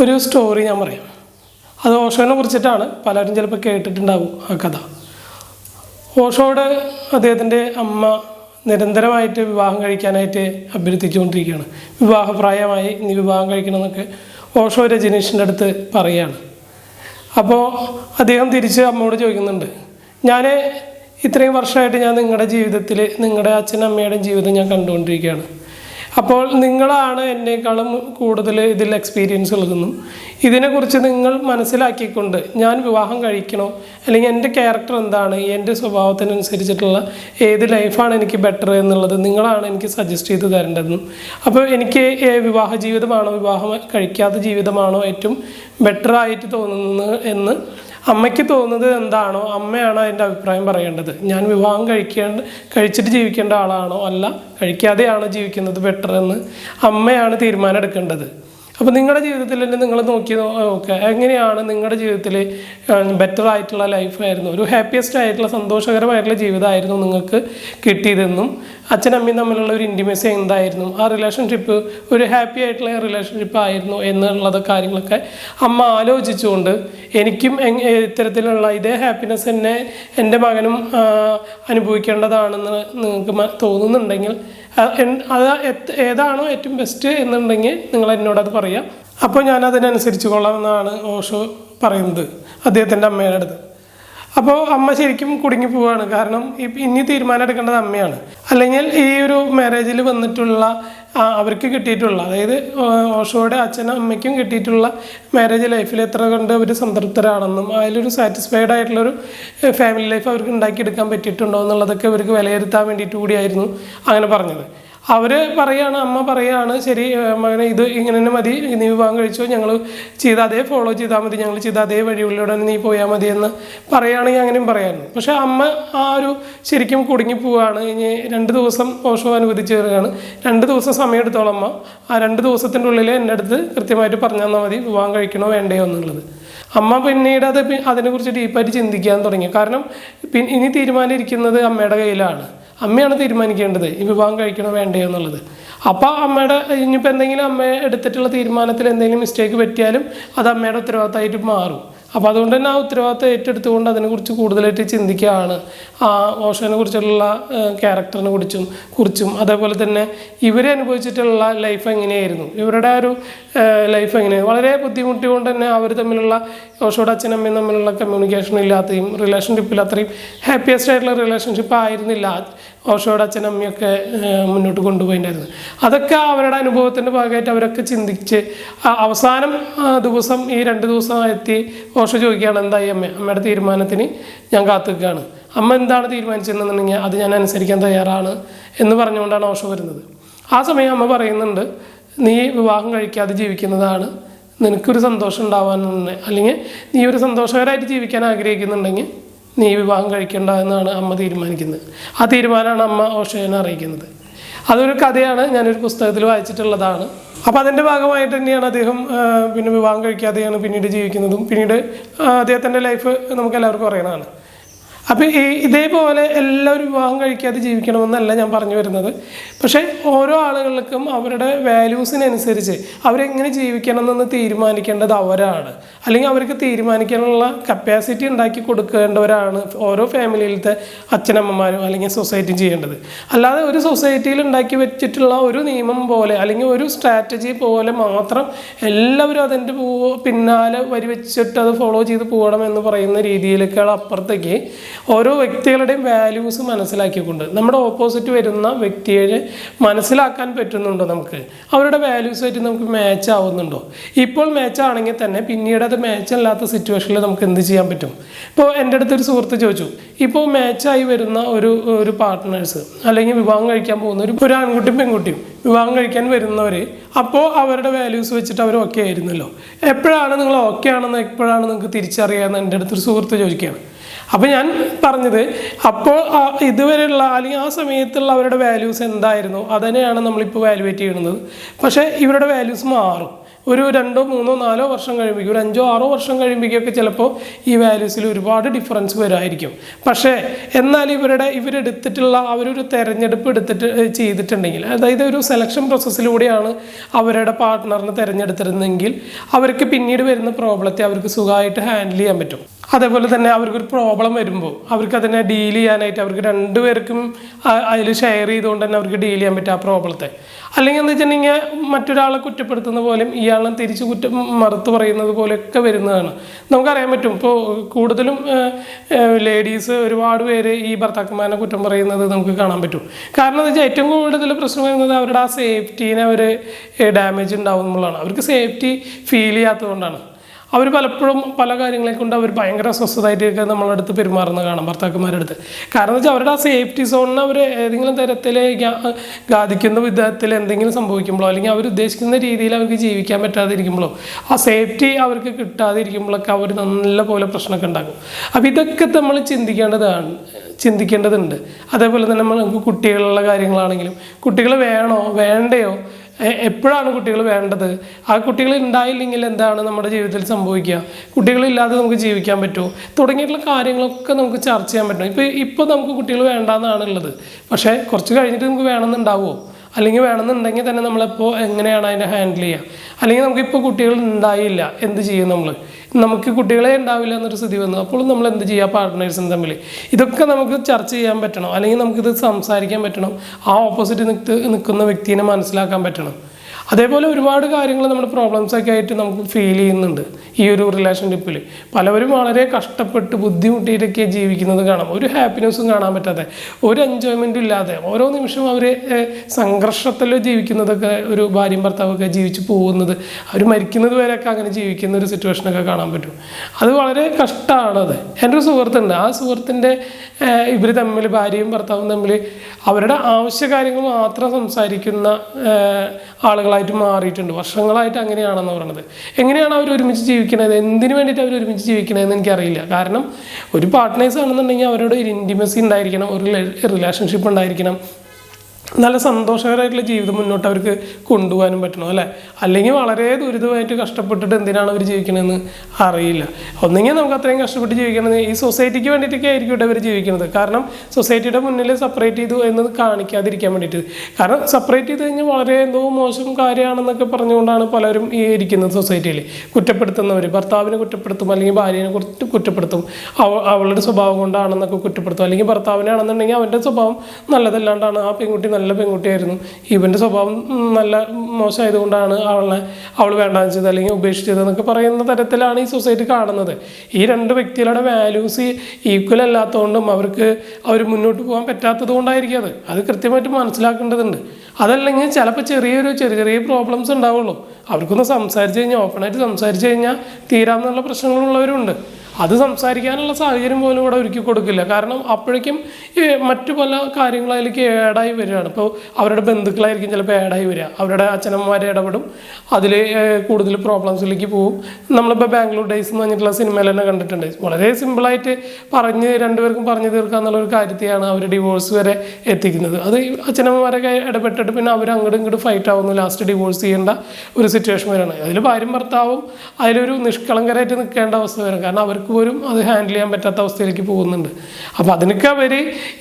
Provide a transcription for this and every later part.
ഒരു സ്റ്റോറി ഞാൻ പറയാം. അത് ഓഷോനെ കുറിച്ചിട്ടാണ് പലരും ചിലപ്പോൾ കേട്ടിട്ടുണ്ടാവും ആ കഥ. ഓഷോയുടെ അദ്ദേഹത്തിന്റെ അമ്മ നിരന്തരമായിട്ട് വിവാഹം കഴിക്കാനായിട്ട് അഭ്യർത്ഥിച്ചുകൊണ്ടിരിക്കുകയാണ്. വിവാഹപ്രായമായി നീ വിവാഹം കഴിക്കണമെന്നൊക്കെ ഓഷോ രജനീഷിന്റെ അടുത്ത് പറയുകയാണ്. അപ്പോൾ അദ്ദേഹം തിരിച്ച് അമ്മയോട് ചോദിക്കുന്നുണ്ട് ഞാൻ ഇത്രയും വർഷമായിട്ട് ഞാൻ നിങ്ങളുടെ ജീവിതത്തിൽ നിങ്ങളുടെ അച്ഛനും അമ്മയുടെയും ജീവിതം ഞാൻ കണ്ടുകൊണ്ടിരിക്കുകയാണ്. അപ്പോൾ നിങ്ങളാണ് എന്നെക്കാളും കൂടുതൽ ഇതിൽ എക്സ്പീരിയൻസ് ഉള്ളതെന്നും ഇതിനെക്കുറിച്ച് നിങ്ങൾ മനസ്സിലാക്കിക്കൊണ്ട് ഞാൻ വിവാഹം കഴിക്കണോ? അല്ലെങ്കിൽ എന്റെ ക്യാരക്ടർ എന്താണ്? എന്റെ സ്വഭാവത്തിനനുസരിച്ചിട്ടുള്ള ഏത് ലൈഫാണ് എനിക്ക് ബെറ്റർ എന്നുള്ളത് നിങ്ങളാണ് എനിക്ക് സജസ്റ്റ് ചെയ്ത് തരേണ്ടതെന്നും. അപ്പോൾ എനിക്ക് വിവാഹ ജീവിതമാണോ? വിവാഹം കഴിക്കാത്ത ജീവിതമാണോ ഏറ്റവും ബെറ്റർ ആയിട്ട് തോന്നുന്നത് എന്ന് അമ്മയ്ക്ക് തോന്നുന്നത് എന്താണോ അമ്മയാണ് അതിന്റെ അഭിപ്രായം പറയേണ്ടത്. ഞാൻ വിവാഹം കഴിക്കേണ്ട കഴിച്ചിട്ട് ജീവിക്കേണ്ട ആളാണോ? അല്ല കഴിക്കാതെയാണോ ജീവിക്കുന്നത് ബെറ്റർ എന്ന് അമ്മയാണ് തീരുമാനം എടുക്കേണ്ടത്. അപ്പോൾ നിങ്ങളുടെ ജീവിതത്തിൽ തന്നെ നിങ്ങൾ നോക്കി നോക്കുക എങ്ങനെയാണ് നിങ്ങളുടെ ജീവിതത്തിൽ ബെറ്റർ ആയിട്ടുള്ള ലൈഫായിരുന്നു ഒരു ഹാപ്പിയസ്റ്റ് ആയിട്ടുള്ള സന്തോഷകരമായിട്ടുള്ള ജീവിതമായിരുന്നു നിങ്ങൾക്ക് കിട്ടിയതെന്നും അച്ഛനമ്മയും തമ്മിലുള്ള ഒരു ഇന്റിമസി എന്തായിരുന്നു? ആ റിലേഷൻഷിപ്പ് ഒരു ഹാപ്പി ആയിട്ടുള്ള റിലേഷൻഷിപ്പ് ആയിരുന്നു എന്നുള്ള കാര്യങ്ങളൊക്കെ അമ്മ ആലോചിച്ചുകൊണ്ട് എനിക്കും ഇത്തരത്തിലുള്ള ഇതേ ഹാപ്പിനെസ് തന്നെ എന്റെ മകനും അനുഭവിക്കേണ്ടതാണെന്ന് നിങ്ങൾക്ക് തോന്നുന്നുണ്ടെങ്കിൽ അത് ഏതാണോ ഏറ്റവും ബെസ്റ്റ് എന്നുണ്ടെങ്കിൽ നിങ്ങൾ എന്നോട് അത് പറയാം. അപ്പോൾ ഞാൻ അതിനനുസരിച്ച് കൊള്ളാമെന്നാണ് ഓഷോ പറയുന്നത് അദ്ദേഹത്തിന്റെ അമ്മയുടെ അടുത്ത്. അപ്പോൾ അമ്മ ശരിക്കും കുടുങ്ങി പോവാണ്. കാരണം ഇനി തീരുമാനം എടുക്കേണ്ടത് അമ്മയാണ്. അല്ലെങ്കിൽ ഈ ഒരു മാരേജിൽ വന്നിട്ടുള്ള അവർക്ക് കിട്ടിയിട്ടുള്ള അതായത് ഓഷോയുടെ അച്ഛനും അമ്മയ്ക്കും കിട്ടിയിട്ടുള്ള മാരേജ് ലൈഫിൽ എത്ര കണ്ട് അവർ സംതൃപ്തരാണെന്നും അതിലൊരു സാറ്റിസ്ഫൈഡ് ആയിട്ടുള്ളൊരു ഫാമിലി ലൈഫ് അവർക്ക് ഉണ്ടാക്കിയെടുക്കാൻ പറ്റിയിട്ടുണ്ടോ എന്നുള്ളതൊക്കെ അവർക്ക് വിലയിരുത്താൻ വേണ്ടിയിട്ട് കൂടിയായിരുന്നു അങ്ങനെ പറഞ്ഞത്. അവർ പറയാണ് അമ്മ പറയാണ് ശരി മകനെ ഇത് ഇങ്ങനെ തന്നെ മതി നീ വിവാഹം കഴിച്ചോ ഞങ്ങൾ ചെയ്ത അതേ ഫോളോ ചെയ്താൽ മതി ഞങ്ങൾ ചെയ്ത അതേ വഴികളിലൂടെ നീ പോയാൽ മതി എന്ന് പറയുകയാണെങ്കിൽ അങ്ങനെയും പറയാൻ പക്ഷേ അമ്മ ആ ഒരു ശരിക്കും കുടുങ്ങി പോവുകയാണ് ഇനി രണ്ട് ദിവസം ഓഷോ അനുവദിച്ചു കയറുകയാണ് രണ്ട് ദിവസം സമയം എടുത്തോളം അമ്മ. ആ രണ്ട് ദിവസത്തിന്റെ ഉള്ളിൽ എന്റെ അടുത്ത് കൃത്യമായിട്ട് പറഞ്ഞു തന്നാൽ മതി വിവാഹം കഴിക്കണോ വേണ്ടയോ എന്നുള്ളത്. അമ്മ പിന്നീട് അത് അതിനെക്കുറിച്ച് ഡീപ്പായിട്ട് ചിന്തിക്കാൻ തുടങ്ങി. കാരണം ഇനി ഇരിക്കുന്നത് അമ്മയുടെ കയ്യിലാണ്. അമ്മയാണ് തീരുമാനിക്കേണ്ടത്. ഈ വിവാഹം കഴിക്കണോ വേണ്ടയോ എന്നുള്ളത്. അപ്പോൾ അമ്മയുടെ ഇനിയിപ്പോൾ എന്തെങ്കിലും അമ്മ എടുത്തിട്ടുള്ള തീരുമാനത്തിൽ എന്തെങ്കിലും മിസ്റ്റേക്ക് പറ്റിയാലും അത് അമ്മയുടെ ഉത്തരവാദിത്തമായിട്ട് മാറും. അപ്പോൾ അതുകൊണ്ട് തന്നെ ആ ഉത്തരവാദിത്തം ഏറ്റെടുത്തുകൊണ്ട് അതിനെക്കുറിച്ച് കൂടുതലായിട്ട് ചിന്തിക്കുകയാണ്. ആ ഓഷനെ കുറിച്ചുള്ള ക്യാരക്ടറിനെ കുറിച്ചും കുറിച്ചും. അതേപോലെ തന്നെ ഇവരെ അനുഭവിച്ചിട്ടുള്ള ലൈഫ് എങ്ങനെയായിരുന്നു? ഇവരുടെ ഒരു ലൈഫ് എങ്ങനെയായിരുന്നു വളരെ ബുദ്ധിമുട്ടിക്കൊണ്ട് തന്നെ അവർ തമ്മിലുള്ള ഓഷോയുടെ അമ്മയും തമ്മിലുള്ള കമ്മ്യൂണിക്കേഷൻ ഇല്ലാത്തയും റിലേഷൻഷിപ്പിൽ അത്രയും ഹാപ്പിയസ്റ്റ് ആയിട്ടുള്ള റിലേഷൻഷിപ്പ് ആയിരുന്നില്ല. ഓഷോയുടെ മുന്നോട്ട് കൊണ്ടുപോയിട്ടുണ്ടായിരുന്നു അതൊക്കെ അവരുടെ അനുഭവത്തിന്റെ ഭാഗമായിട്ട് അവരൊക്കെ ചിന്തിച്ച് അവസാനം ദിവസം ഈ രണ്ട് ദിവസം എത്തി ഓഷോ ചോദിക്കുകയാണ് എന്തായി അമ്മ? അമ്മയുടെ തീരുമാനത്തിന് ഞാൻ കാത്തുക്കുകയാണ് അമ്മ എന്താണ് തീരുമാനിച്ചതെന്നുണ്ടെങ്കിൽ അത് ഞാൻ അനുസരിക്കാൻ തയ്യാറാണ് എന്ന് പറഞ്ഞുകൊണ്ടാണ് ഓഷോ വരുന്നത്. ആ സമയം അമ്മ പറയുന്നുണ്ട് നീ വിവാഹം കഴിക്കാതെ ജീവിക്കുന്നതാണ് നിനക്കൊരു സന്തോഷം ഉണ്ടാവാൻ അല്ലെങ്കിൽ നീ ഒരു സന്തോഷകരമായിട്ട് ജീവിക്കാൻ ആഗ്രഹിക്കുന്നുണ്ടെങ്കിൽ നീ വിവാഹം കഴിക്കേണ്ട എന്നാണ് അമ്മ തീരുമാനിക്കുന്നത്. ആ തീരുമാനമാണ് അമ്മ ഓഷോനെ അറിയിക്കുന്നത്. അതൊരു കഥയാണ് ഞാനൊരു പുസ്തകത്തിൽ വായിച്ചിട്ടുള്ളതാണ്. അപ്പോൾ അതിന്റെ ഭാഗമായിട്ട് തന്നെയാണ് അദ്ദേഹം പിന്നെ വിവാഹം കഴിക്കാതെയാണ് പിന്നീട് ജീവിക്കുന്നതും. പിന്നീട് അദ്ദേഹത്തിന്റെ ലൈഫ് നമുക്ക് എല്ലാവർക്കും അറിയണതാണ്. അപ്പോൾ ഈ ഇതേപോലെ എല്ലാവരും വിവാഹം കഴിക്കാതെ ജീവിക്കണമെന്നല്ല ഞാൻ പറഞ്ഞു വരുന്നത്. പക്ഷേ ഓരോ ആളുകൾക്കും അവരുടെ വാല്യൂസിനനുസരിച്ച് അവരെങ്ങനെ ജീവിക്കണം എന്ന് തീരുമാനിക്കേണ്ടത് അവരാണ്. അല്ലെങ്കിൽ അവർക്ക് തീരുമാനിക്കാനുള്ള കപ്പാസിറ്റി ഉണ്ടാക്കി കൊടുക്കേണ്ടവരാണ് ഓരോ ഫാമിലിയിലത്തെ അച്ഛനമ്മമാരും അല്ലെങ്കിൽ സൊസൈറ്റി ചെയ്യേണ്ടത്. അല്ലാതെ ഒരു സൊസൈറ്റിയിൽ ഉണ്ടാക്കി വെച്ചിട്ടുള്ള ഒരു നിയമം പോലെ അല്ലെങ്കിൽ ഒരു സ്ട്രാറ്റജി പോലെ മാത്രം എല്ലാവരും അതിന്റെ പിന്നാലെ വരി വെച്ചിട്ട് അത് ഫോളോ ചെയ്ത് പോകണം എന്ന് പറയുന്ന രീതിയിലേക്കാൾ അപ്പുറത്തേക്ക് ഓരോ വ്യക്തികളുടെയും വാല്യൂസ് മനസ്സിലാക്കിക്കൊണ്ട് നമ്മുടെ ഓപ്പോസിറ്റ് വരുന്ന വ്യക്തിയെ മനസ്സിലാക്കാൻ പറ്റുന്നുണ്ടോ നമുക്ക്? അവരുടെ വാല്യൂസായിട്ട് നമുക്ക് മാച്ച് ആവുന്നുണ്ടോ? ഇപ്പോൾ മാച്ച് ആണെങ്കിൽ തന്നെ പിന്നീട് അത് മാച്ച് അല്ലാത്ത സിറ്റുവേഷനിൽ നമുക്ക് എന്ത് ചെയ്യാൻ പറ്റും? ഇപ്പോൾ എന്റെ അടുത്തൊരു സുഹൃത്ത് ചോദിച്ചു ഇപ്പോൾ മാച്ചായി വരുന്ന ഒരു ഒരു പാർട്ട്നേഴ്സ് അല്ലെങ്കിൽ വിവാഹം കഴിക്കാൻ പോകുന്ന ഒരു ഒരു ആൺകുട്ടിയും പെൺകുട്ടിയും വിവാഹം കഴിക്കാൻ വരുന്നവർ അപ്പോൾ അവരുടെ വാല്യൂസ് വെച്ചിട്ട് അവർ ഓക്കെ ആയിരുന്നല്ലോ. എപ്പോഴാണ് നിങ്ങൾ ഓക്കെ ആണെന്ന് എപ്പോഴാണ് നിങ്ങൾക്ക് തിരിച്ചറിയാമെന്ന് എന്റെ അടുത്തൊരു സുഹൃത്ത് ചോദിക്കുകയാണ്. അപ്പോൾ ഞാൻ പറഞ്ഞത് അപ്പോൾ ഇതുവരെയുള്ള അല്ലെങ്കിൽ ആ സമയത്തുള്ള അവരുടെ വാല്യൂസ് എന്തായിരുന്നു? അതിനെയാണ് നമ്മളിപ്പോൾ വാലുവേറ്റ് ചെയ്യുന്നത്. പക്ഷേ ഇവരുടെ വാല്യൂസ് മാറും. ഒരു രണ്ടോ മൂന്നോ നാലോ വർഷം കഴിയുമ്പോഴേക്കും ഒരു അഞ്ചോ ആറോ വർഷം കഴിയുമ്പോഴേക്കൊക്കെ ചിലപ്പോൾ ഈ വാല്യൂസിൽ ഒരുപാട് ഡിഫറൻസ് വരായിരിക്കും. പക്ഷേ എന്നാൽ ഇവരുടെ ഇവരെടുത്തിട്ടുള്ള അവരൊരു തെരഞ്ഞെടുപ്പ് എടുത്തിട്ട് ചെയ്തിട്ടുണ്ടെങ്കിൽ അതായത് ഒരു സെലക്ഷൻ പ്രോസസ്സിലൂടെയാണ് അവരുടെ പാർട്ട്ണറിനെ തിരഞ്ഞെടുത്തിരുന്നെങ്കിൽ അവർക്ക് പിന്നീട് വരുന്ന പ്രോബ്ലത്തെ അവർക്ക് സുഖമായിട്ട് ഹാൻഡിൽ ചെയ്യാൻ പറ്റും. അതേപോലെ തന്നെ അവർക്കൊരു പ്രോബ്ലം വരുമ്പോൾ അവർക്ക് അതിനെ ഡീൽ ചെയ്യാനായിട്ട് അവർക്ക് രണ്ടുപേർക്കും അതിൽ ഷെയർ ചെയ്തുകൊണ്ട് തന്നെ അവർക്ക് ഡീൽ ചെയ്യാൻ പറ്റും ആ പ്രോബ്ലത്തെ അല്ലെങ്കിൽ എന്ന് വെച്ചിട്ടുണ്ടെങ്കിൽ മറ്റൊരാളെ കുറ്റപ്പെടുത്തുന്ന പോലെയും ഇയാളെ തിരിച്ച് കുറ്റം മറുത്ത് പറയുന്നത് പോലെയൊക്കെ വരുന്നതാണ്. നമുക്കറിയാൻ പറ്റും. ഇപ്പോൾ കൂടുതലും ലേഡീസ് ഒരുപാട് പേര് ഈ ഭർത്താക്കന്മാരെ കുറ്റം പറയുന്നത് നമുക്ക് കാണാൻ പറ്റും. കാരണം എന്ന് വെച്ചാൽ ഏറ്റവും കൂടുതൽ പ്രശ്നം വരുന്നത് അവരുടെ ആ സേഫ്റ്റീനെ അവർ ഡാമേജ് ഉണ്ടാവും എന്നുള്ളതാണ്. അവർക്ക് സേഫ്റ്റി ഫീൽ ചെയ്യാത്തതുകൊണ്ടാണ്. അവർ പലപ്പോഴും പല കാര്യങ്ങളെ കൊണ്ട് അവർ ഭയങ്കര സ്വസ്ഥതായിട്ടൊക്കെ നമ്മളെ അടുത്ത് പെരുമാറുന്ന കാണാം ഭർത്താക്കന്മാരുടെ അടുത്ത്. കാരണം വെച്ചാൽ അവരുടെ ആ സേഫ്റ്റി സോണിനെ അവർ ഏതെങ്കിലും തരത്തിൽ ഗാധിക്കുന്ന വിധത്തിൽ എന്തെങ്കിലും സംഭവിക്കുമ്പോഴോ അല്ലെങ്കിൽ അവർ ഉദ്ദേശിക്കുന്ന രീതിയിൽ അവർക്ക് ജീവിക്കാൻ പറ്റാതിരിക്കുമ്പോഴോ ആ സേഫ്റ്റി അവർക്ക് കിട്ടാതിരിക്കുമ്പോഴൊക്കെ അവർ നല്ല പോലെ പ്രശ്നമൊക്കെ ഉണ്ടാക്കും. അപ്പോൾ ഇതൊക്കെ നമ്മൾ ചിന്തിക്കേണ്ടതാണ് ചിന്തിക്കേണ്ടതുണ്ട്. അതേപോലെ തന്നെ നമ്മൾ കുട്ടികളുള്ള കാര്യങ്ങളാണെങ്കിലും കുട്ടികൾ വേണോ വേണ്ടയോ എപ്പോഴാണ് കുട്ടികൾ വേണ്ടത്? ആ കുട്ടികൾ ഉണ്ടായില്ലെങ്കിൽ എന്താണ് നമ്മുടെ ജീവിതത്തിൽ സംഭവിക്കുക? കുട്ടികളില്ലാതെ നമുക്ക് ജീവിക്കാൻ പറ്റുമോ? തുടങ്ങിയിട്ടുള്ള കാര്യങ്ങളൊക്കെ നമുക്ക് ചർച്ച ചെയ്യാൻ പറ്റും ഇപ്പോൾ ഇപ്പോൾ നമുക്ക് കുട്ടികൾ വേണ്ടാന്നാണുള്ളത് പക്ഷേ കുറച്ച് കഴിഞ്ഞിട്ട് നമുക്ക് വേണമെന്നുണ്ടാവുമോ? അല്ലെങ്കിൽ വേണമെന്നുണ്ടെങ്കിൽ തന്നെ നമ്മളിപ്പോൾ എങ്ങനെയാണ് അതിനെ ഹാൻഡിൽ ചെയ്യുക? അല്ലെങ്കിൽ നമുക്കിപ്പോൾ കുട്ടികൾ ഉണ്ടായില്ല എന്ത് ചെയ്യും നമ്മൾ? നമുക്ക് കുട്ടികളെ ഉണ്ടാവില്ല എന്നൊരു സ്ഥിതി വന്നു. അപ്പോൾ നമ്മൾ എന്ത് ചെയ്യുക? പാർട്ട്നേഴ്സും തമ്മിൽ. ഇതൊക്കെ നമുക്ക് ചർച്ച ചെയ്യാൻ പറ്റണം. അല്ലെങ്കിൽ നമുക്കിത് സംസാരിക്കാൻ പറ്റണം. ആ ഓപ്പോസിറ്റ് നിൽക്കുന്ന വ്യക്തിനെ മനസ്സിലാക്കാൻ പറ്റണം. അതേപോലെ ഒരുപാട് കാര്യങ്ങൾ നമ്മുടെ പ്രോബ്ലംസ് ഒക്കെ ആയിട്ട് നമുക്ക് ഫീൽ ചെയ്യുന്നുണ്ട്. ഈ ഒരു റിലേഷൻഷിപ്പിൽ പലവരും വളരെ കഷ്ടപ്പെട്ട് ബുദ്ധിമുട്ടിയിട്ടൊക്കെ ജീവിക്കുന്നത് കാണാം. ഒരു ഹാപ്പിനെസ്സും കാണാൻ പറ്റാതെ ഒരു എൻജോയ്മെന്റും ഇല്ലാതെ ഓരോ നിമിഷവും അവർ സംഘർഷത്തിൽ ജീവിക്കുന്നതൊക്കെ ഒരു ഭാര്യയും ഭർത്താവൊക്കെ ജീവിച്ച് പോകുന്നത് അവർ മരിക്കുന്നത് വരെയൊക്കെ അങ്ങനെ ജീവിക്കുന്ന ഒരു സിറ്റുവേഷനൊക്കെ കാണാൻ പറ്റും. അത് വളരെ കഷ്ടമാണത് എന്റെ ഒരു സുഹൃത്തുണ്ട്. ആ സുഹൃത്തിന്റെ ഇവർ തമ്മിൽ ഭാര്യയും ഭർത്താവും തമ്മിൽ അവരുടെ ആവശ്യ കാര്യങ്ങൾ മാത്രം സംസാരിക്കുന്ന ഏഹ്, ആളുകളായിട്ട് മാറിയിട്ടുണ്ട്. വർഷങ്ങളായിട്ട് അങ്ങനെയാണെന്ന് പറയുന്നത് എങ്ങനെയാണ് അവർ ഒരുമിച്ച് ജീവിക്കുന്നത് എന്തിനു വേണ്ടിയിട്ട് അവർ ഒരുമിച്ച് ജീവിക്കണതെന്ന് എനിക്കറിയില്ല. കാരണം ഒരു പാർട്ട്നേഴ്സ് ആണെന്നുണ്ടെങ്കിൽ അവരോട് ഒരു ഇന്റിമസി ഉണ്ടായിരിക്കണം ഒരു റിലേഷൻഷിപ്പ് ഉണ്ടായിരിക്കണം. നല്ല സന്തോഷകരമായിട്ടുള്ള ജീവിതം മുന്നോട്ട് അവർക്ക് കൊണ്ടുപോകാനും പറ്റണം അല്ലേ? അല്ലെങ്കിൽ വളരെ ദുരിതമായിട്ട് കഷ്ടപ്പെട്ടിട്ട് എന്തിനാണ് അവർ ജീവിക്കണമെന്ന് അറിയില്ല. ഒന്നെങ്കിൽ നമുക്ക് അത്രയും കഷ്ടപ്പെട്ട് ജീവിക്കണത് ഈ സൊസൈറ്റിക്ക് വേണ്ടിയിട്ടൊക്കെ ആയിരിക്കും അവർ ജീവിക്കുന്നത് കാരണം സൊസൈറ്റിയുടെ മുന്നിൽ സെപ്പറേറ്റ് ചെയ്തു എന്നത് കാണിക്കാതിരിക്കാൻ വേണ്ടിയിട്ട്. കാരണം സെപ്പറേറ്റ് ചെയ്ത് കഴിഞ്ഞാൽ വളരെ എന്തോ മോശം കാര്യമാണെന്നൊക്കെ പറഞ്ഞുകൊണ്ടാണ് പലരും ഈ ഇരിക്കുന്നത് സൊസൈറ്റിയിൽ. കുറ്റപ്പെടുത്തുന്നവർ ഭർത്താവിനെ കുറ്റപ്പെടുത്തും അല്ലെങ്കിൽ ഭാര്യനെ കുറിച്ച് കുറ്റപ്പെടുത്തും. അവ അവളുടെ സ്വഭാവം കൊണ്ടാണെന്നൊക്കെ കുറ്റപ്പെടുത്തും. അല്ലെങ്കിൽ ഭർത്താവിനെ ആണെന്നുണ്ടെങ്കിൽ അവന്റെ സ്വഭാവം നല്ലതല്ലാണ്ടാണ് ആ പെൺകുട്ടി നല്ല പെൺകുട്ടിയായിരുന്നു. ഇവന്റെ സ്വഭാവം നല്ല മോശമായതുകൊണ്ടാണ് അവളെ അവൾ വേണ്ടാന്ന് വെച്ചത് അല്ലെങ്കിൽ ഉപേക്ഷിച്ചത് എന്നൊക്കെ പറയുന്ന തരത്തിലാണ് ഈ സൊസൈറ്റി കാണുന്നത്. ഈ രണ്ട് വ്യക്തികളുടെ വാല്യൂസ് ഈക്വൽ അല്ലാത്തതുകൊണ്ടും അവർക്ക് അവർ മുന്നോട്ട് പോകാൻ പറ്റാത്തത് കൊണ്ടായിരിക്കും അത്. അത് കൃത്യമായിട്ട് മനസ്സിലാക്കേണ്ടതുണ്ട്. അതല്ലെങ്കിൽ ചിലപ്പോൾ ചെറിയൊരു ചെറിയ ചെറിയ പ്രോബ്ലംസ് ഉണ്ടാവുള്ളൂ. അവർക്കൊന്ന് സംസാരിച്ച് കഴിഞ്ഞാൽ ഓപ്പണായിട്ട് സംസാരിച്ച് കഴിഞ്ഞാൽ തീരാമെന്നുള്ള പ്രശ്നങ്ങളുള്ളവരുണ്ട്. അത് സംസാരിക്കാനുള്ള സാഹചര്യം പോലും ഇവിടെ ഒരുക്കി കൊടുക്കില്ല. കാരണം അപ്പോഴേക്കും മറ്റു പല കാര്യങ്ങളും അതിലേക്ക് ഏഡായി വരികയാണ്. ഇപ്പോൾ അവരുടെ ബന്ധുക്കളായിരിക്കും ചിലപ്പോൾ ഏഡായി വരിക. അവരുടെ അച്ഛനമ്മമാരെ ഇടപെടും. അതിൽ കൂടുതൽ പ്രോബ്ലംസിലേക്ക് പോകും. നമ്മളിപ്പോൾ ബാംഗ്ലൂർ ഡേയ്സ് എന്ന് പറഞ്ഞിട്ടുള്ള സിനിമയിൽ തന്നെ കണ്ടിട്ടുണ്ട്. വളരെ സിമ്പിളായിട്ട് പറഞ്ഞ് രണ്ടുപേർക്കും പറഞ്ഞു തീർക്കുക എന്നുള്ള ഒരു കാര്യത്തെയാണ് അവർ ഡിവോഴ്സ് വരെ എത്തിക്കുന്നത്. അത് അച്ഛനമ്മമാരൊക്കെ ഇടപെട്ടിട്ട് പിന്നെ അവർ അങ്ങോട്ടും ഇങ്ങോട്ട് ഫൈറ്റ് ആവുന്നു. ലാസ്റ്റ് ഡിവോഴ്സ് ചെയ്യേണ്ട ഒരു സിറ്റുവേഷൻ വരെയാണ്. അതിൽ ഭാര്യയും ഭർത്താവും അതിലൊരു നിഷ്കളങ്കരായിട്ട് നിൽക്കേണ്ട അവസ്ഥ വരും. കാരണം അവർക്ക് പോലും അത് ഹാൻഡിൽ ചെയ്യാൻ പറ്റാത്ത അവസ്ഥയിലേക്ക് പോകുന്നുണ്ട്. അപ്പോൾ അതിനൊക്കെ അവർ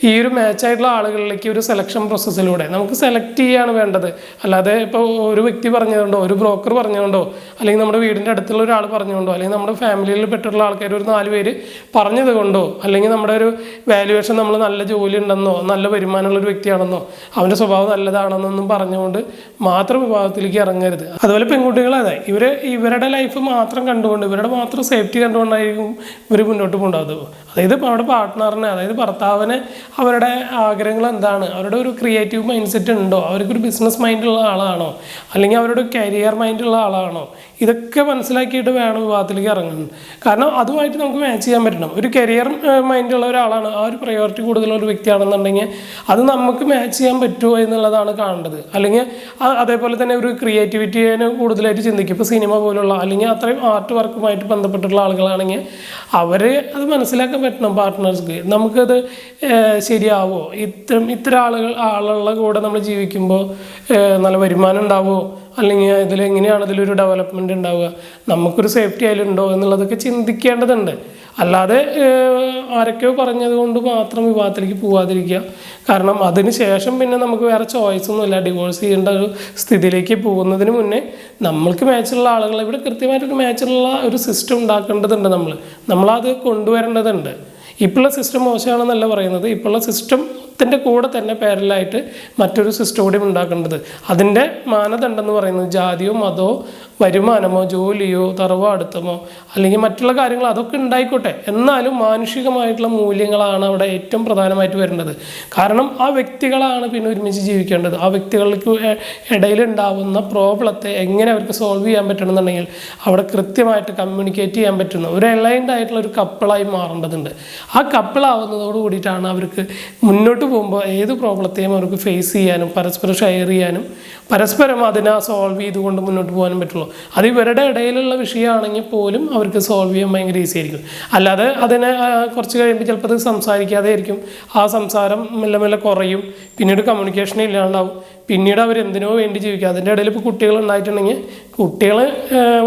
ഈ ഒരു മാച്ചായിട്ടുള്ള ആളുകളിലേക്ക് ഒരു സെലക്ഷൻ പ്രോസസ്സിലൂടെ നമുക്ക് സെലക്ട് ചെയ്യാണ് വേണ്ടത്. അല്ലാതെ ഇപ്പോൾ ഒരു വ്യക്തി പറഞ്ഞതുകൊണ്ടോ ഒരു ബ്രോക്കർ പറഞ്ഞതുകൊണ്ടോ അല്ലെങ്കിൽ നമ്മുടെ വീടിന്റെ അടുത്തുള്ള ഒരാൾ പറഞ്ഞുകൊണ്ടോ അല്ലെങ്കിൽ നമ്മുടെ ഫാമിലിയിൽ പെട്ടിട്ടുള്ള ആൾക്കാർ ഒരു നാല് പേര് പറഞ്ഞത് കൊണ്ടോ അല്ലെങ്കിൽ നമ്മുടെ ഒരു വാല്യുവേഷൻ നമ്മൾ നല്ല ജോലി ഉണ്ടെന്നോ നല്ല വരുമാനമുള്ള ഒരു വ്യക്തിയാണെന്നോ അവന്റെ സ്വഭാവം നല്ലതാണെന്നൊന്നും പറഞ്ഞുകൊണ്ട് മാത്രം വിഭാഗത്തിലേക്ക് ഇറങ്ങരുത്. അതുപോലെ പെൺകുട്ടികളെ ഇവർ ഇവരുടെ ലൈഫ് മാത്രം കണ്ടുകൊണ്ട് ഇവരുടെ മാത്രം സേഫ്റ്റി കണ്ടുകൊണ്ടായിരിക്കും ഇവർ മുന്നോട്ട് കൊണ്ടുപോകുന്നത് അതായത് ഇപ്പോൾ അവിടെ പാർട്ട്ണറിനെ അതായത് ഭർത്താവിനെ അവരുടെ ആഗ്രഹങ്ങൾ എന്താണ്? അവരുടെ ഒരു ക്രിയേറ്റീവ് മൈൻഡ് സെറ്റ് ഉണ്ടോ അവർക്കൊരു ബിസിനസ് മൈൻഡുള്ള ആളാണോ? അല്ലെങ്കിൽ അവരുടെ കരിയർ മൈൻഡുള്ള ആളാണോ? ഇതൊക്കെ മനസ്സിലാക്കിയിട്ട് വേണം വിവാഹത്തിലേക്ക് ഇറങ്ങുന്നത് കാരണം അതുമായിട്ട് നമുക്ക് മാച്ച് ചെയ്യാൻ പറ്റണം. ഒരു കരിയർ മൈൻഡുള്ള ഒരാളാണ്. ആ ഒരു പ്രയോറിറ്റി കൂടുതലുള്ള ഒരു വ്യക്തിയാണെന്നുണ്ടെങ്കിൽ അത് നമുക്ക് മാച്ച് ചെയ്യാൻ പറ്റുമോ എന്നുള്ളതാണ് കാണേണ്ടത്. അല്ലെങ്കിൽ അതേപോലെ തന്നെ ഒരു ക്രിയേറ്റിവിറ്റിയെ കൂടുതലായിട്ട് ചിന്തിക്കും. ഇപ്പോൾ സിനിമ പോലുള്ള അല്ലെങ്കിൽ അത്രയും ആർട്ട് വർക്കുമായിട്ട് ബന്ധപ്പെട്ടിട്ടുള്ള ആളുകളാണെങ്കിൽ അവർ അത് മനസ്സിലാക്കാൻ പറ്റണം പാർട്ട്നേഴ്സ്ക്ക് നമുക്കത് ശരിയാവോ? ഇത്ര ഇത്ര ആളുകൾ ആളുകളുടെ കൂടെ നമ്മൾ ജീവിക്കുമ്പോൾ നല്ല വരുമാനം ഉണ്ടാവുമോ അല്ലെങ്കിൽ ഇതിൽ എങ്ങനെയാണ് ഇതിലൊരു ഡെവലപ്മെന്റ് ഉണ്ടാവുക? നമുക്കൊരു സേഫ്റ്റി അതിലുണ്ടോ എന്നുള്ളതൊക്കെ ചിന്തിക്കേണ്ടതുണ്ട്. അല്ലാതെ ആരൊക്കെയോ പറഞ്ഞത് കൊണ്ട് മാത്രം വിവാഹത്തിലേക്ക് പോവാതിരിക്കുക. കാരണം അതിന് ശേഷം പിന്നെ നമുക്ക് വേറെ ചോയ്സ് ഒന്നുമില്ല. ഡിവോഴ്സ് ചെയ്യേണ്ട ഒരു സ്ഥിതിയിലേക്ക് പോകുന്നതിന് മുന്നേ നമ്മൾക്ക് മാച്ചുള്ള ആളുകളെ ഇവിടെ കൃത്യമായിട്ടൊരു മാച്ചുള്ള ഒരു സിസ്റ്റം ഉണ്ടാക്കേണ്ടതുണ്ട് നമ്മൾ നമ്മളത് കൊണ്ടുവരേണ്ടതുണ്ട്. ഇപ്പോഴുള്ള സിസ്റ്റം മോശമാണെന്നല്ല പറയുന്നത്. ഇപ്പോഴുള്ള സിസ്റ്റത്തിന്റെ കൂടെ തന്നെ പാരലായിട്ട് മറ്റൊരു സിസ്റ്റം കൂടി ഉണ്ടാക്കേണ്ടത്. അതിന്റെ മാനദണ്ഡം എന്ന് പറയുന്നത് ജാതിയോ മതമോ വരുമാനമോ ജോലിയോ തറവാടുത്തമോ അല്ലെങ്കിൽ മറ്റുള്ള കാര്യങ്ങൾ അതൊക്കെ ഉണ്ടായിക്കോട്ടെ. എന്നാലും മാനുഷികമായിട്ടുള്ള മൂല്യങ്ങളാണ് അവിടെ ഏറ്റവും പ്രധാനമായിട്ട് വരേണ്ടത് കാരണം ആ വ്യക്തികളാണ് പിന്നെ ഒരുമിച്ച് ജീവിക്കേണ്ടത്. ആ വ്യക്തികൾക്ക് ഇടയിലുണ്ടാവുന്ന പ്രോബ്ലത്തെ എങ്ങനെ അവർക്ക് സോൾവ് ചെയ്യാൻ പറ്റണമെന്നുണ്ടെങ്കിൽ അവിടെ കൃത്യമായിട്ട് കമ്മ്യൂണിക്കേറ്റ് ചെയ്യാൻ പറ്റുന്ന ഒരു അലൈൻഡ് ആയിട്ടുള്ള ഒരു കപ്പിളായി മാറേണ്ടതുണ്ട്. ആ കപ്പിളാവുന്നതോട് കൂടിയിട്ടാണ് അവർക്ക് മുന്നോട്ട് പോകുമ്പോൾ ഏത് പ്രോബ്ലത്തെയും അവർക്ക് ഫേസ് ചെയ്യാനും പരസ്പരം ഷെയർ ചെയ്യാനും പരസ്പരം അതിനെ സോൾവ് ചെയ്തുകൊണ്ട് മുന്നോട്ട് പോകാനും പറ്റുള്ളൂ. അത് ഇവരുടെ ഇടയിലുള്ള വിഷയമാണെങ്കിൽ പോലും അവർക്ക് സോൾവ് ചെയ്യാൻ ഭയങ്കര ഈസി ആയിരിക്കും. അല്ലാതെ അതിനെ കുറച്ച് കഴിയുമ്പോൾ ചിലപ്പോൾ അത് സംസാരിക്കാതെ ആയിരിക്കും. ആ സംസാരം മെല്ലെ മെല്ലെ കുറയും. പിന്നീട് കമ്മ്യൂണിക്കേഷൻ ഇല്ലാണ്ടാവും. പിന്നീട് അവർ എന്തിനോ വേണ്ടി ജീവിക്കുക അതിന്റെ ഇടയിൽ ഇപ്പോൾ കുട്ടികൾ ഉണ്ടായിട്ടുണ്ടെങ്കിൽ കുട്ടികളെ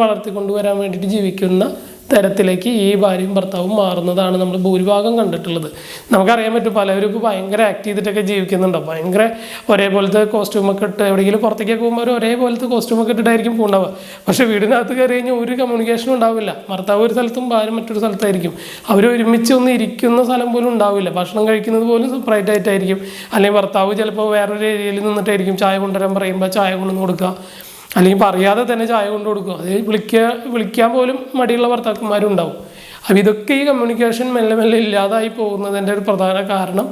വളർത്തിക്കൊണ്ടുവരാൻ വേണ്ടിയിട്ട് ജീവിക്കുന്ന തരത്തിലേക്ക് ഈ ഭാര്യയും ഭർത്താവും മാറുന്നതാണ് നമ്മൾ ഭൂരിഭാഗം കണ്ടിട്ടുള്ളത്. നമുക്കറിയാൻ പറ്റും പലരും ഇപ്പോൾ ഭയങ്കര ആക്ട് ചെയ്തിട്ടൊക്കെ ജീവിക്കുന്നുണ്ടോ. ഭയങ്കര ഒരേപോലത്തെ കോസ്റ്റ്യൂമൊക്കെ ഇട്ട് എവിടെയെങ്കിലും പുറത്തേക്കൊക്കെ പോകുമ്പോൾ അവർ ഒരേപോലത്തെ കോസ്റ്റ്യൂമൊക്കെ ഇട്ടിട്ടായിരിക്കും പോകുന്നുണ്ടാവുക പക്ഷേ വീടിനകത്ത് കയറി കഴിഞ്ഞാൽ ഒരു കമ്മ്യൂണിക്കേഷനും ഉണ്ടാവില്ല. ഭർത്താവ് ഒരു സ്ഥലത്തും ഭാര്യ മറ്റൊരു സ്ഥലത്തായിരിക്കും. അവർ ഒരുമിച്ച് ഒന്ന് ഇരിക്കുന്ന സ്ഥലം പോലും ഉണ്ടാവില്ല. ഭക്ഷണം കഴിക്കുന്നത് പോലും സെപ്പറേറ്റ് ആയിട്ടായിരിക്കും. അല്ലെങ്കിൽ ഭർത്താവ് ചിലപ്പോൾ വേറൊരു ഏരിയയിൽ നിന്നിട്ടായിരിക്കും ചായ കൊണ്ടുവരാൻ പറയുമ്പോൾ ചായ കൊണ്ടുവന്ന് കൊടുക്കുക. അല്ലെങ്കിൽ പറയാതെ തന്നെ ചായ കൊണ്ട് കൊടുക്കും. അത് വിളിക്കുക വിളിക്കാൻ പോലും മടിയുള്ള ഭർത്താക്കന്മാരും ഉണ്ടാവും അപ്പം ഇതൊക്കെ ഈ കമ്മ്യൂണിക്കേഷൻ മെല്ലെ മെല്ലെ ഇല്ലാതായി പോകുന്നതിന്റെ ഒരു പ്രധാന കാരണം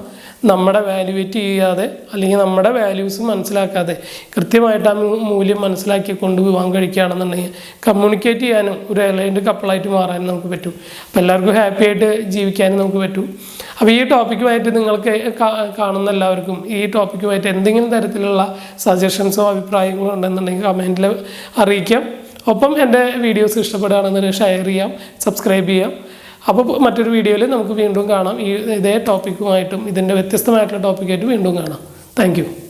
നമ്മുടെ വാല്യുവേറ്റ് ചെയ്യാതെ അല്ലെങ്കിൽ നമ്മുടെ വാല്യൂസ് മനസ്സിലാക്കാതെ കൃത്യമായിട്ട് ആ മൂല്യം മനസ്സിലാക്കി കൊണ്ട് വിവാഹം കഴിക്കുകയാണെന്നുണ്ടെങ്കിൽ കമ്മ്യൂണിക്കേറ്റ് ചെയ്യാനും ഒരു അലൈൻഡ് കപ്പിളായിട്ട് മാറാനും നമുക്ക് പറ്റും. അപ്പോൾ എല്ലാവർക്കും ഹാപ്പി ആയിട്ട് ജീവിക്കാനും നമുക്ക് പറ്റും. അപ്പോൾ ഈ ടോപ്പിക്കുമായിട്ട് നിങ്ങൾക്ക് കാണുന്ന എല്ലാവർക്കും ഈ ടോപ്പിക്കുമായിട്ട് എന്തെങ്കിലും തരത്തിലുള്ള സജഷൻസോ അഭിപ്രായങ്ങളോ ഉണ്ടെന്നുണ്ടെങ്കിൽ കമന്റിൽ അറിയിക്കാം. ഒപ്പം എന്റെ വീഡിയോസ് ഇഷ്ടപ്പെടുകയാണെന്നുണ്ടെങ്കിൽ ഷെയർ ചെയ്യാം സബ്സ്ക്രൈബ് ചെയ്യാം. അപ്പോൾ മറ്റൊരു വീഡിയോയിൽ നമുക്ക് വീണ്ടും കാണാം. ഈ ഇതേ ടോപ്പിക്കുമായിട്ടും ഇതിന്റെ വ്യത്യസ്തമായിട്ടുള്ള ടോപ്പിക്കായിട്ട് വീണ്ടും കാണാം. താങ്ക്